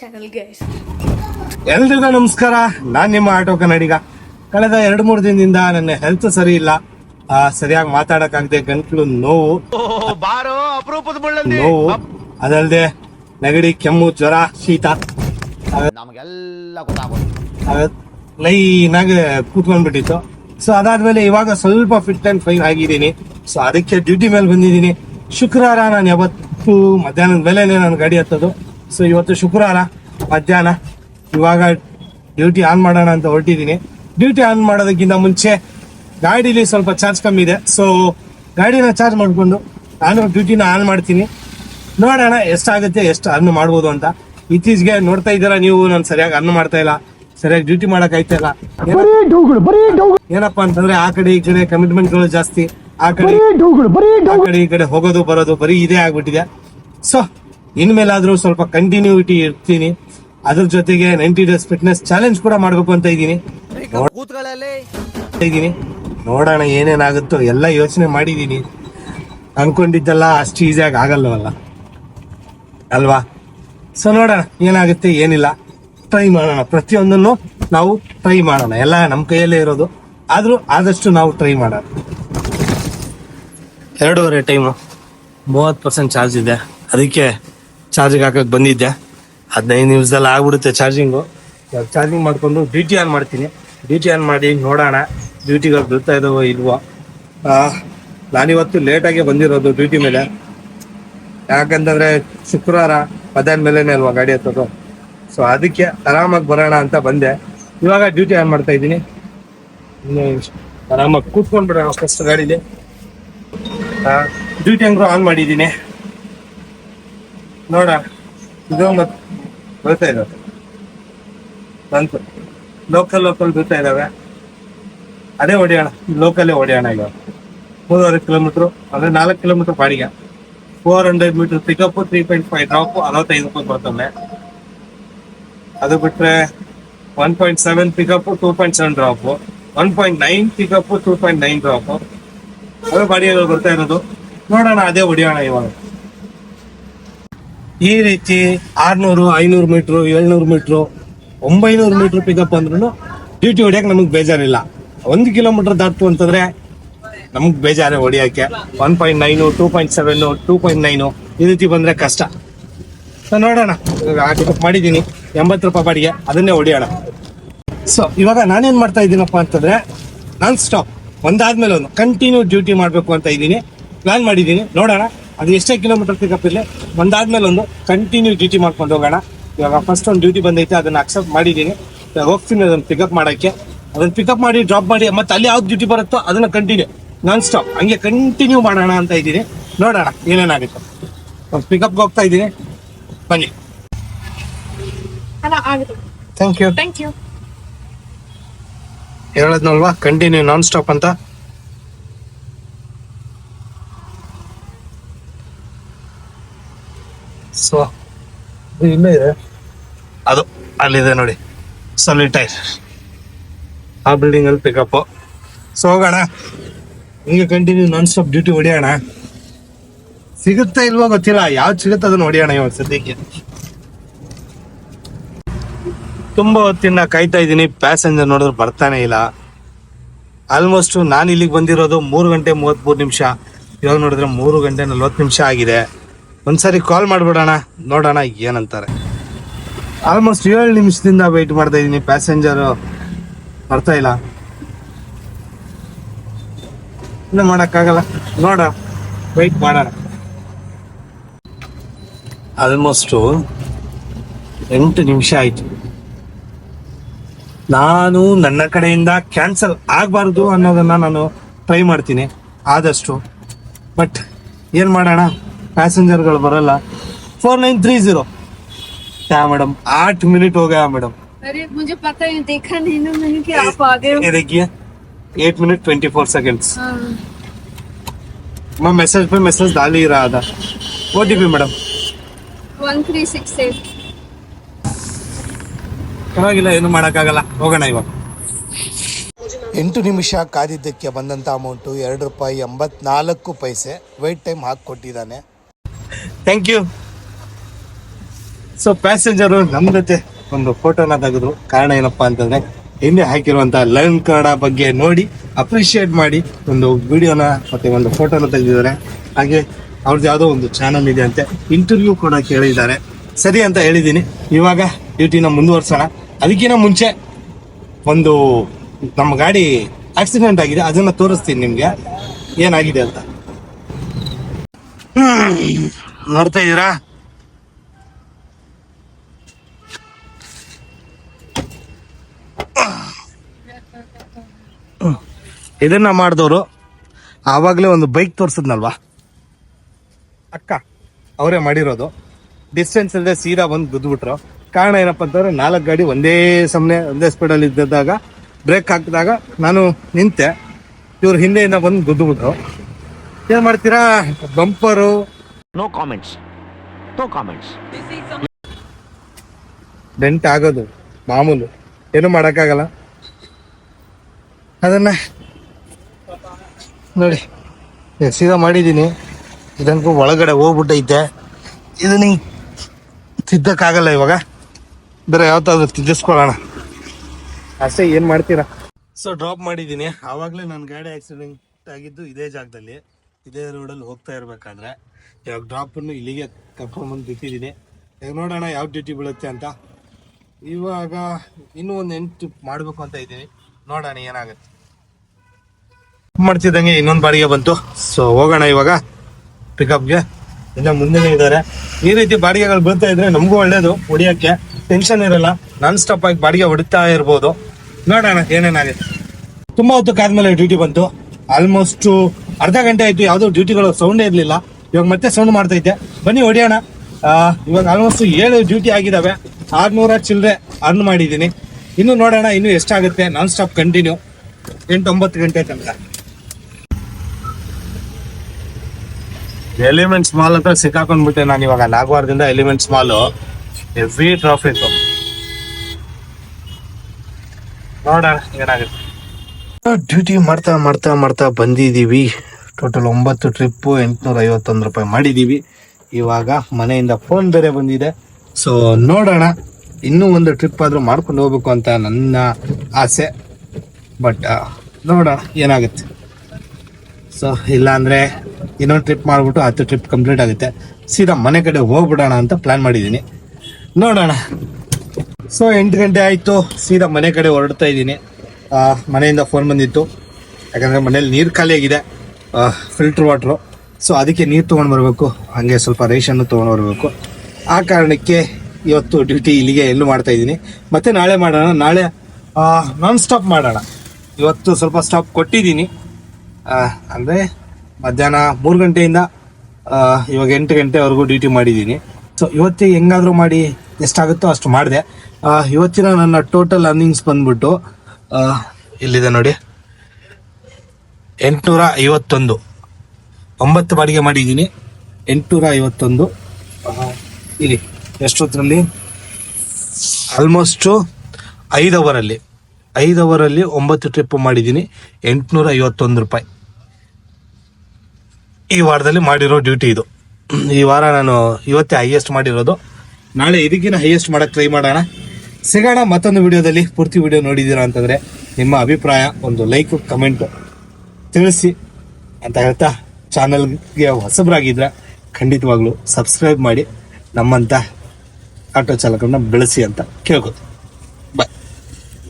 Channel guys ಎಲ್ರಿಗೂ ನಮಸ್ಕಾರ. ನಾನ್ ನಿಮ್ಮ ಆಟೋ ಕನ್ನಡಿಗ. ಕಳೆದ ಎರಡು ಮೂರು ದಿನದಿಂದ ನನ್ನ ಹೆಲ್ತ್ ಸರಿ ಇಲ್ಲ. ಆ, ಸರಿಯಾಗಿ ಮಾತಾಡಕ್ಕಾಗದೆ ಗಂಟ್ಲು ನೋವು. ಬಾರೋ ಅಪರೂಪದ ಬಳ್ಳಂದಿ ನೋವು ಅದಲ್ಲದೆ ನೆಗಡಿ ಕೆಮ್ಮು ಜ್ವರ ಶೀತ. ನಮಗೆಲ್ಲ ಗೊತ್ತಾಗೋದು. ಲೈನ್ ಆಗಿ ಕೂತ್ಕೊಂಡ್ಬಿಟ್ಟಿತ್ತು. ಸೊ ಅದಾದ್ಮೇಲೆ ಇವಾಗ ಸ್ವಲ್ಪ ಫಿಟ್ ಅಂಡ್ ಫೈನ್ ಆಗಿದ್ದೀನಿ. ಸೊ ಅದಕ್ಕೆ ಡ್ಯೂಟಿ ಮೇಲೆ ಬಂದಿದ್ದೀನಿ. ಶುಕ್ರವಾರ ನಾನು ಯಾವತ್ತು ಮಧ್ಯಾಹ್ನದ ಮೇಲೆ ನಾನು ಗಾಡಿ ಹತ್ತೋದು. ಸೊ ಇವತ್ತು ಶುಕ್ರವಾರ ಮಧ್ಯಾಹ್ನ ಇವಾಗ ಡ್ಯೂಟಿ ಆನ್ ಮಾಡೋಣ ಅಂತ ಹೊರಟಿದ್ದೀನಿ. ಡ್ಯೂಟಿ ಆನ್ ಮಾಡೋದಕ್ಕಿಂತ ಮುಂಚೆ ಗಾಡೀಲಿ ಸ್ವಲ್ಪ ಚಾರ್ಜ್ ಕಮ್ಮಿ ಇದೆ. ಸೊ ಗಾಡಿನ ಚಾರ್ಜ್ ಮಾಡಿಕೊಂಡು ನಾನು ಡ್ಯೂಟಿನ ಆನ್ ಮಾಡ್ತೀನಿ. ನೋಡೋಣ ಎಷ್ಟಾಗುತ್ತೆ ಎಷ್ಟು ಅರ್ನ್ ಮಾಡ್ಬೋದು ಅಂತ. ಇತ್ತೀಚೆಗೆ ನೋಡ್ತಾ ಇದ್ದೀರಾ ನೀವು ನಾನು ಸರಿಯಾಗಿ ಅರ್ನ್ ಮಾಡ್ತಾ ಇಲ್ಲ. ಸರಿಯಾಗಿ ಡ್ಯೂಟಿ ಮಾಡಕ್ ಆಯ್ತಾ ಇಲ್ಲ. ಏನ- ಏನಪ್ಪಾ ಅಂತಂದ್ರೆ ಆ ಕಡೆ ಈ ಕಡೆ ಕಮಿಟ್ಮೆಂಟ್ಗಳು ಜಾಸ್ತಿ. ಆ ಕಡೆ ಆ ಕಡೆ ಈ ಕಡೆ ಹೋಗೋದು ಬರೋದು ಬರೀ ಇದೇ ಆಗ್ಬಿಟ್ಟಿದೆ. ಸೊ ಇನ್ಮೇಲಾದ್ರೂ ಸ್ವಲ್ಪ ಕಂಟಿನ್ಯೂಟಿ ಇರ್ತೀನಿ. ಅದ್ರ ಜೊತೆಗೆ ನೈಂಟಿ ಡೇಸ್ ಫಿಟ್ನೆಸ್ ಚಾಲೆಂಜ್ ಕೂಡ ಮಾಡ್ಬೇಕು ಅಂತ ಇದ್ದೀನಿ. ಇದ್ದೀನಿ. ನೋಡೋಣ ಏನೇನಾಗುತ್ತೋ ಎಲ್ಲ ಯೋಚನೆ ಮಾಡಿದ್ದೀನಿ. ಅನ್ಕೊಂಡಿದ್ದೆಲ್ಲ ಅಷ್ಟು ಈಸಿಯಾಗಿ ಆಗಲ್ಲವಲ್ಲ ಅಲ್ವಾ? ಸೊ ನೋಡೋಣ ಏನಾಗುತ್ತೆ ಏನಿಲ್ಲ. ಟ್ರೈ ಮಾಡೋಣ. ಪ್ರತಿಯೊಂದನ್ನು ನಾವು ಟ್ರೈ ಮಾಡೋಣ. ಎಲ್ಲ ನಮ್ಮ ಕೈಯಲ್ಲೇ ಇರೋದು. ಆದರೂ ಆದಷ್ಟು ನಾವು ಟ್ರೈ ಮಾಡೋಣ. ಎರಡೂವರೆ ಟೈಮು ಮೂವತ್ತು ಪರ್ಸೆಂಟ್ ಚಾರ್ಜ್ ಇದೆ. ಅದಕ್ಕೆ ಚಾರ್ಜಿಗೆ ಹಾಕಕ್ಕೆ ಬಂದಿದ್ದೆ. ಹದಿನೈದು ನಿಮಿಷದಲ್ಲಿ ಆಗ್ಬಿಡುತ್ತೆ ಚಾರ್ಜಿಂಗು. ಚಾರ್ಜಿಂಗ್ ಮಾಡಿಕೊಂಡು ಡ್ಯೂಟಿ ಆನ್ ಮಾಡ್ತೀನಿ. ಡ್ಯೂಟಿ ಆನ್ ಮಾಡಿ ನೋಡೋಣ ಡ್ಯೂಟಿಗೆ ಬೀಳ್ತಾ ಇದಾವೋ ಇಲ್ವೋ. ನಾನಿವತ್ತು ಲೇಟಾಗಿ ಬಂದಿರೋದು ಡ್ಯೂಟಿ ಮೇಲೆ. ಯಾಕಂತಂದ್ರೆ ಶುಕ್ರವಾರ ಮಧ್ಯಾಹ್ನ ಮೇಲೆನೆ ಅಲ್ವಾ ಗಾಡಿ ಹತ್ತೋದು. ಸೊ ಅದಕ್ಕೆ ಆರಾಮಾಗಿ ಬರೋಣ ಅಂತ ಬಂದೆ. ಇವಾಗ ಡ್ಯೂಟಿ ಆನ್ ಮಾಡ್ತಾ ಇದ್ದೀನಿ. ಆರಾಮಾಗಿ ಕೂತ್ಕೊಂಡ್ಬಿಡೋಣ ಫಸ್ಟ್ ಗಾಡೀಲಿ. ಡ್ಯೂಟಿ ಹಂಗ್ರು ಆನ್ ಮಾಡಿದ್ದೀನಿ. ನೋಡ, ಇದು ಬರ್ತಾ ಇದಾವೆ. ಬಂತು. ಲೋಕಲ್ ಲೋಕಲ್ ಬರ್ತಾ ಇದಾವೆ. ಅದೇ ಹೊಡಿಯೋಣ ಲೋಕಲ್ಲೇ ಹೊಡಿಯೋಣ ಈಗ. ಮೂರುವರೆ ಕಿಲೋಮೀಟ್ರು ಅಂದ್ರೆ ನಾಲ್ಕು ಕಿಲೋಮೀಟರ್ ಬಾಡಿಗೆ. Four hundred metre pickup three point five drop ಅರವತ್ತೈದು ರೂಪಾಯಿ ಬರ್ತವೆ. ಅದು ಬಿಟ್ರೆ one point seven pickup two point seven drop one point nine pickup two point nine drop ಅದೇ ಬಾಡಿಗೆಗಳು ಬರ್ತಾ ಇರೋದು. ನೋಡೋಣ, ಅದೇ ಹೊಡಿಯೋಣ ಇವಾಗ. ಈ ರೀತಿ ಆರ್ನೂರು, ಐನೂರು ಮೀಟ್ರು, ಏಳ್ನೂರು ಮೀಟ್ರು, ಒಂಬೈನೂರು ಮೀಟ್ರ್ ಪಿಕಪ್ ಅಂದ್ರೂ ಡ್ಯೂಟಿ ಹೊಡಿಯಕ್ಕೆ ನಮಗೆ ಬೇಜಾರಿಲ್ಲ. ಒಂದು ಕಿಲೋಮೀಟರ್ ದಾಟ್ತು ಅಂತಂದ್ರೆ ನಮಗೆ ಬೇಜಾರೇ ಹೊಡಿಯೋಕ್ಕೆ. One point nine two point seven two point nine ಈ ರೀತಿ ಬಂದ್ರೆ ಕಷ್ಟ. ಸೊ ನೋಡೋಣ. ಪಿಕಪ್ ಮಾಡಿದ್ದೀನಿ. ಎಂಬತ್ತು ರೂಪಾಯಿ ಬಾಡಿಗೆ. ಅದನ್ನೇ ಹೊಡಿಯೋಣ. ಸೊ ಇವಾಗ ನಾನೇನು ಮಾಡ್ತಾ ಇದ್ದೀನಪ್ಪ ಅಂತಂದ್ರೆ ನಾನ್ ಸ್ಟಾಪ್ ಒಂದಾದ್ಮೇಲೆ ಒಂದು ಕಂಟಿನ್ಯೂ ಡ್ಯೂಟಿ ಮಾಡಬೇಕು ಅಂತ ಇದ್ದೀನಿ. ಪ್ಲಾನ್ ಮಾಡಿದ್ದೀನಿ. ನೋಡೋಣ. ಅದು ಎಷ್ಟೇ ಕಿಲೋಮೀಟರ್ ಪಿಕಪ್ ಇರಲಿ ಒಂದಾದ್ಮೇಲೆ ಒಂದು ಕಂಟಿನ್ಯೂ ಡ್ಯೂಟಿ ಮಾಡ್ಕೊಂಡು ಹೋಗೋಣ. ಇವಾಗ ಫಸ್ಟ್ ಒಂದು ಡ್ಯೂಟಿ ಬಂದೈತೆ ಅದನ್ನ ಅಕ್ಸೆಪ್ಟ್ ಮಾಡಿದ್ದೀನಿ. ಇವಾಗ ಹೋಗ್ತೀನಿ ಅದನ್ನ ಪಿಕಪ್ ಮಾಡೋಕ್ಕೆ. ಅದನ್ನ ಪಿಕಪ್ ಮಾಡಿ ಡ್ರಾಪ್ ಮಾಡಿ ಮತ್ತೆ ಅಲ್ಲಿ ಯಾವ್ದು ಡ್ಯೂಟಿ ಬರುತ್ತೋ ಅದನ್ನ ಕಂಟಿನ್ಯೂ ನಾನ್ ಸ್ಟಾಪ್ ಹಂಗೆ ಕಂಟಿನ್ಯೂ ಮಾಡೋಣ ಅಂತ ಇದ್ದೀನಿ. ನೋಡೋಣ ಏನೇನಾಗುತ್ತೆ ಒಂದು ಪಿಕಪ್ಗೆ ಹೋಗ್ತಾ ಇದ್ದೀನಿ. ಬನ್ನಿ. ಥ್ಯಾಂಕ್ ಯು ಥ್ಯಾಂಕ್ ಯು ಹೇಳೋದ್ನಲ್ವಾ ಕಂಟಿನ್ಯೂ ನಾನ್ ಸ್ಟಾಪ್ ಅಂತ? ಸೊ ಇಲ್ಲೇ ಇದೆ. ಅದು ಅಲ್ಲಿದೆ ನೋಡಿ. ಸೊಲಿಟೈರ್ ಆ ಬಿಲ್ಡಿಂಗ್ ಅಲ್ಲಿ ಪಿಕಪ್ ಸೊ ಹೋಗೋಣ. ಹಿಂಗೆ ಕಂಟಿನ್ಯೂ ನಾನ್ ಸ್ಟಾಪ್ ಡ್ಯೂಟಿ ಹೊಡಿಯೋಣ. ಸಿಗುತ್ತಾ ಇಲ್ವೋ ಗೊತ್ತಿಲ್ಲ. ಯಾವ್ದು ಸಿಗುತ್ತೆ ಅದನ್ನ ಹೊಡಿಯೋಣ ಇವಾಗ ಸದ್ಯಕ್ಕೆ. ತುಂಬಾ ಹೊತ್ತಿನ ಕಾಯ್ತಾ ಇದ್ದೀನಿ. ಪ್ಯಾಸೆಂಜರ್ ನೋಡಿದ್ರೆ ಬರ್ತಾನೆ ಇಲ್ಲ. ಆಲ್ಮೋಸ್ಟ್ ನಾನು ಇಲ್ಲಿಗೆ ಬಂದಿರೋದು ಮೂರು ಗಂಟೆ ಮೂವತ್ತ್ಮೂರು ನಿಮಿಷ. ಇವಾಗ ನೋಡಿದ್ರೆ ಮೂರು ಗಂಟೆ ನಲ್ವತ್ತು ನಿಮಿಷ ಆಗಿದೆ. ಒಂದ್ಸರಿ ಕಾಲ್ ಮಾಡ್ಬಿಡೋಣ, ನೋಡೋಣ ಏನಂತಾರೆ. ಆಲ್ಮೋಸ್ಟ್ ಏಳು ನಿಮಿಷದಿಂದ ವೆಯ್ಟ್ ಮಾಡ್ತಾ ಇದ್ದೀನಿ ಪ್ಯಾಸೆಂಜರು ಬರ್ತಾ ಇಲ್ಲ. ಇನ್ನು ಮಾಡೋಕ್ಕಾಗಲ್ಲ. ನೋಡ ವೆಯ್ಟ್ ಮಾಡೋಣ. ಆಲ್ಮೋಸ್ಟು ಎಂಟು ನಿಮಿಷ ಆಯಿತು. ನಾನು ನನ್ನ ಕಡೆಯಿಂದ ಕ್ಯಾನ್ಸಲ್ ಆಗಬಾರ್ದು ಅನ್ನೋದನ್ನು ನಾನು ಟ್ರೈ ಮಾಡ್ತೀನಿ, ಆದಷ್ಟು. ಬಟ್ ಏನು ಮಾಡೋಣ? ಪ್ಯಾಸೆಂಜರ್ಗಳು ಬರಲ್ಲ ಫೋರ್ ನೈನ್ ತ್ರೀ ಜೀರೋ क्या मैडम आठ मिनट हो गया मैडम अरे मुझे पता ही देखा नहीं ना मैंने कि आप आ गए हो ये देखिए eight minute twenty four seconds हाँ, मैं मैसेज पे मैसेज डाल ही रहा था O T P madam one three six eight. ಪರವಾಗಿಲ್ಲ ಏನು ಮಾಡೋಕ್ಕಾಗಲ್ಲ ಹೋಗೋಣ ಇವಾಗ ಎಂಟು ನಿಮಿಷ ಕಾದಿದ್ದಕ್ಕೆ ಬಂದಂಥ ಅಮೌಂಟು ಎರಡು ರೂಪಾಯಿ ಎಂಬತ್ನಾಲ್ಕು ಪೈಸೆ ವೆಯ್ಟ್ ಟೈಮ್ ಹಾಕಿ ಕೊಟ್ಟಿದ್ದಾನೆ ಥ್ಯಾಂಕ್ ಯು ಸೊ ಪ್ಯಾಸೆಂಜರು ನಮ್ಮ ಜೊತೆ ಒಂದು ಫೋಟೋನ ತೆಗೆದ್ರು ಕಾರಣ ಏನಪ್ಪ ಅಂತಂದ್ರೆ ಹಿಂದೆ ಹಾಕಿರುವಂತಹ ಲರ್ನ್ ಕನ್ನಡ ಬಗ್ಗೆ ನೋಡಿ ಅಪ್ರಿಶಿಯೇಟ್ ಮಾಡಿ ಒಂದು ವಿಡಿಯೋನ ಮತ್ತೆ ಒಂದು ಫೋಟೋನ ತೆಗೆದಿದ್ದಾರೆ. ಹಾಗೆ ಅವ್ರದ್ದು ಯಾವುದೋ ಒಂದು ಚಾನಲ್ ಇದೆ ಅಂತೆ ಇಂಟರ್ವ್ಯೂ ಕೂಡ ಕೇಳಿದ್ದಾರೆ. ಸರಿ ಅಂತ ಹೇಳಿದ್ದೀನಿ. ಇವಾಗ ಡ್ಯೂಟಿನ ಮುಂದುವರ್ಸೋಣ. ಅದಕ್ಕಿಂತ ಮುಂಚೆ ಒಂದು ನಮ್ಮ ಗಾಡಿ ಆಕ್ಸಿಡೆಂಟ್ ಆಗಿದೆ. ಅದನ್ನ ತೋರಿಸ್ತೀನಿ ನಿಮ್ಗೆ. ಏನಾಗಿದೆ ಅಂತ. ನೋಡ್ತಾ ಇದ್ದೀರಾ. ಇದನ್ನ ಮಾಡಿದವರು ಆವಾಗಲೇ ಒಂದು ಬೈಕ್ ತೋರಿಸಿದ್ನಲ್ವಾ? ಅಕ್ಕ, ಅವರೇ ಮಾಡಿರೋದು. ಡಿಸ್ಟೆನ್ಸ್ ಇಲ್ಲದೆ ಸೀದಾ ಬಂದು ಗುದ್ಬಿಟ್ರು ಕಾರಣ ಏನಪ್ಪ ಅಂತಂದ್ರೆ ನಾಲ್ಕು ಗಾಡಿ ಒಂದೇ ಸಮನೆ, ಒಂದೇ ಸ್ಪೀಡಲ್ಲಿ ಇದ್ದಾಗ ಬ್ರೇಕ್ ಹಾಕಿದಾಗ ನಾನು ನಿಂತೆ, ಇವ್ರ ಹಿಂದೆಯಿಂದ ಬಂದು ಗುದ್ದುಬಿಟ್ರು. ಏನು ಮಾಡ್ತೀರಾ? Bumper no comments no comments dent ಆಗೋದು, ಮಾಮೂಲು. ಏನು ಮಾಡೋಕ್ಕಾಗಲ್ಲ. ಅದನ್ನ ನೋಡಿ. ಸೀದಾ ಮಾಡಿದ್ದೀನಿ. ಇದಂಗೂ ಒಳಗಡೆ ಹೋಗ್ಬಿಟ್ಟೈತೆ. ಇದನ್ನ ತಿದ್ದಕ್ಕಾಗಲ್ಲ ಇವಾಗ. ಬೇರೆ ಯಾವತ್ತಾದ್ರೂ ತಿದ್ದಿಸ್ಕೊಳ್ಳೋಣ. ಅಷ್ಟೇ, ಏನು ಮಾಡ್ತೀರಾ? ಸೊ ಡ್ರಾಪ್ ಮಾಡಿದ್ದೀನಿ. ಆವಾಗಲೇ ನನ್ನ ಗಾಡಿ ಆಕ್ಸಿಡೆಂಟ್ ಆಗಿದ್ದು ಇದೇ ಜಾಗದಲ್ಲಿ. ಇದೇ ರೋಡಲ್ಲಿ ಹೋಗ್ತಾ ಇರ್ಬೇಕಾದ್ರೆ. ಇವಾಗ ಡ್ರಾಪನ್ನು ಇಲ್ಲಿಗೆ ಕರ್ಕೊಂಡ್ಬಂದು ಬಿಟ್ಟಿದ್ದೀನಿ. ಈಗ ನೋಡೋಣ ಯಾವ ಡ್ಯೂಟಿ ಬೀಳುತ್ತೆ ಅಂತ. ಇವಾಗ ಇನ್ನೂ ಒಂದು ಎಂಟು ಮಾಡಬೇಕು ಅಂತ ಇದ್ದೀನಿ. ನೋಡೋಣ ಏನಾಗುತ್ತೆ. ಮಾಡ್ತಿದ್ದಂಗೆ ಇನ್ನೊಂದು ಬಾಡಿಗೆ ಬಂತು. ಸೊ ಹೋಗೋಣ ಇವಾಗ. ಪಿಕಪ್ಗೆ ಇನ್ನ ಮುಂದೆನೇ ಇದ್ದಾರೆ. ಈ ರೀತಿ ಬಾಡಿಗೆಗಳು ಬರ್ತಾ ಇದ್ರೆ ನಮಗೂ ಒಳ್ಳೇದು. ಹೊಡಿಯೋಕ್ಕೆ ಟೆನ್ಷನ್ ಇರಲ್ಲ. ನಾನ್ ಸ್ಟಾಪ್ ಆಗಿ ಬಾಡಿಗೆ ಹೊಡಿತಾ ಇರ್ಬೋದು. ನೋಡೋಣ ಏನೇನಾಗುತ್ತೆ. ತುಂಬ ಹೊತ್ತು ಕಾದ್ಮೇಲೆ ಡ್ಯೂಟಿ ಬಂತು. ಆಲ್ಮೋಸ್ಟ್ ಅರ್ಧ ಗಂಟೆ ಆಯ್ತು. ಯಾವುದೋ ಡ್ಯೂಟಿಗಳು ಸೌಂಡೇ ಇರ್ಲಿಲ್ಲ ಇವಾಗ ಮತ್ತೆ ಸೌಂಡ್ ಮಾಡ್ತೈತೆ ಬನ್ನಿ ಹೊಡಿಯೋಣ. ಇವಾಗ ಆಲ್ಮೋಸ್ಟ್ ಏಳು ಡ್ಯೂಟಿ ಆಗಿದಾವೆ. ಆರ್ನೂರ ಚಿಲ್ಲರೆ ಅರ್ನ್ ಮಾಡಿದ್ದೀನಿ. ಇನ್ನು ನೋಡೋಣ ಇನ್ನು ಎಷ್ಟಾಗುತ್ತೆ. ನಾನ್ ಸ್ಟಾಪ್ ಕಂಟಿನ್ಯೂ ಎಂಟು ಒಂಬತ್ತು ಗಂಟೆ ತನಕ. ಎಲಿಮೆಂಟ್ಸ್ ಮಾಲ್ ಹತ್ರ ಸಿಕ್ಕಾಕೊಂಡ್ಬಿಟ್ಟೆ ನಾನು ಇವಾಗ. ನಾಗವಾರದಿಂದ ಎಲಿಮೆಂಟ್ಸ್ ಮಾಲ್ ಎವ್ರಿ ಟ್ರಾಫಿಕ್ ನೋಡೋಣ ಏನಾಗುತ್ತೆ. ಡ್ಯೂಟಿ ಮಾಡ್ತಾ ಮಾಡ್ತಾ ಮಾಡ್ತಾ ಬಂದಿದೀವಿ ಟೋಟಲ್ ಒಂಬತ್ತು ಟ್ರಿಪ್ಪು ಎಂಟುನೂರ ಐವತ್ತೊಂದು ರೂಪಾಯಿ ಮಾಡಿದೀವಿ. ಇವಾಗ ಮನೆಯಿಂದ ಫೋನ್ ಬೇರೆ ಬಂದಿದೆ. ಸೊ ನೋಡೋಣ. ಇನ್ನೂ ಒಂದು ಟ್ರಿಪ್ ಆದ್ರೂ ಮಾಡ್ಕೊಂಡು ಹೋಗ್ಬೇಕು ಅಂತ ನನ್ನ ಆಸೆ. ಬಟ್ ನೋಡೋಣ ಏನಾಗುತ್ತೆ. ಸೊ ಇಲ್ಲಾಂದರೆ ಇನ್ನೊಂದು ಟ್ರಿಪ್ ಮಾಡ್ಬಿಟ್ಟು ಹತ್ತು ಟ್ರಿಪ್ ಕಂಪ್ಲೀಟ್ ಆಗುತ್ತೆ. ಸೀದಾ ಮನೆ ಕಡೆ ಹೋಗ್ಬಿಡೋಣ ಅಂತ ಪ್ಲಾನ್ ಮಾಡಿದ್ದೀನಿ. ನೋಡೋಣ. ಸೊ ಎಂಟು ಗಂಟೆ ಆಯಿತು. ಸೀದಾ ಮನೆ ಕಡೆ ಹೊರಡ್ತಾ ಇದ್ದೀನಿ. ಮನೆಯಿಂದ ಫೋನ್ ಬಂದಿತ್ತು. ಯಾಕಂದರೆ ಮನೇಲಿ ನೀರು ಖಾಲಿಯಾಗಿದೆ ಫಿಲ್ಟರ್ ವಾಟ್ರು ಸೊ ಅದಕ್ಕೆ ನೀರು ತೊಗೊಂಡು ಬರಬೇಕು. ಹಾಗೆ ಸ್ವಲ್ಪ ರೇಷನ್ನು ತೊಗೊಂಡು ಬರಬೇಕು. ಆ ಕಾರಣಕ್ಕೆ ಇವತ್ತು ಡ್ಯೂಟಿ ಇಲ್ಲಿಗೆ ಎಲ್ಲೂ ಮಾಡ್ತಾ ಇದ್ದೀನಿ. ಮತ್ತೆ ನಾಳೆ ಮಾಡೋಣ. ನಾಳೆ ನಾನ್ ಸ್ಟಾಪ್ ಮಾಡೋಣ. ಇವತ್ತು ಸ್ವಲ್ಪ ಸ್ಟಾಪ್ ಕೊಟ್ಟಿದ್ದೀನಿ. ಅಂದರೆ ಮಧ್ಯಾಹ್ನ ಮೂರು ಗಂಟೆಯಿಂದ ಇವಾಗ ಎಂಟು ಗಂಟೆವರೆಗೂ ಡ್ಯೂಟಿ ಮಾಡಿದ್ದೀನಿ. ಸೊ ಇವತ್ತಿಗೆ ಹೆಂಗಾದರೂ ಮಾಡಿ ಎಷ್ಟಾಗುತ್ತೋ ಅಷ್ಟು ಮಾಡಿದೆ. ಇವತ್ತಿನ ನನ್ನ ಟೋಟಲ್ ಅರ್ನಿಂಗ್ಸ್ ಬಂದ್ಬಿಟ್ಟು ಇಲ್ಲಿದೆ ನೋಡಿ? ಎಂಟುನೂರ ಐವತ್ತೊಂದು ಒಂಬತ್ತು ಬಾಡಿಗೆ ಮಾಡಿದ್ದೀನಿ. ಎಂಟುನೂರ ಐವತ್ತೊಂದು ಇಲ್ಲಿ, ಎಷ್ಟೊತ್ತರಲ್ಲಿ? ಆಲ್ಮೋಸ್ಟು ಐದು ಅವರಲ್ಲಿ ಐದು ಅವರಲ್ಲಿ ಒಂಬತ್ತು ಟ್ರಿಪ್ ಮಾಡಿದ್ದೀನಿ. ಎಂಟುನೂರ ಐವತ್ತೊಂದು ರೂಪಾಯಿ. ಈ ವಾರದಲ್ಲಿ ಮಾಡಿರೋ ಡ್ಯೂಟಿ ಇದು. ಈ ವಾರ ನಾನು ಇವತ್ತೇ ಹೈಯೆಸ್ಟ್ ಮಾಡಿರೋದು. ನಾಳೆ ಇದಕ್ಕಿಂತ ಹೈಯೆಸ್ಟ್ ಮಾಡಕ್ಕೆ ಟ್ರೈ ಮಾಡೋಣ. ಸಿಗೋಣ ಮತ್ತೊಂದು ವಿಡಿಯೋದಲ್ಲಿ ಪೂರ್ತಿ ವಿಡಿಯೋ ನೋಡಿದ್ದೀರಾ ಅಂತಂದರೆ ನಿಮ್ಮ ಅಭಿಪ್ರಾಯ, ಒಂದು ಲೈಕ್ ಕಮೆಂಟ್ ತಿಳಿಸಿ ಅಂತ ಹೇಳ್ತಾ ಚಾನಲ್ಗೆ ಹೊಸಬರಾಗಿದ್ರೆ ಖಂಡಿತವಾಗ್ಲೂ ಸಬ್ಸ್ಕ್ರೈಬ್ ಮಾಡಿ ನಮ್ಮಂಥ ಆಟೋ ಚಾಲಕರನ್ನ ಬೆಳೆಸಿ ಅಂತ ಕೇಳ್ಕೊತೀನಿ.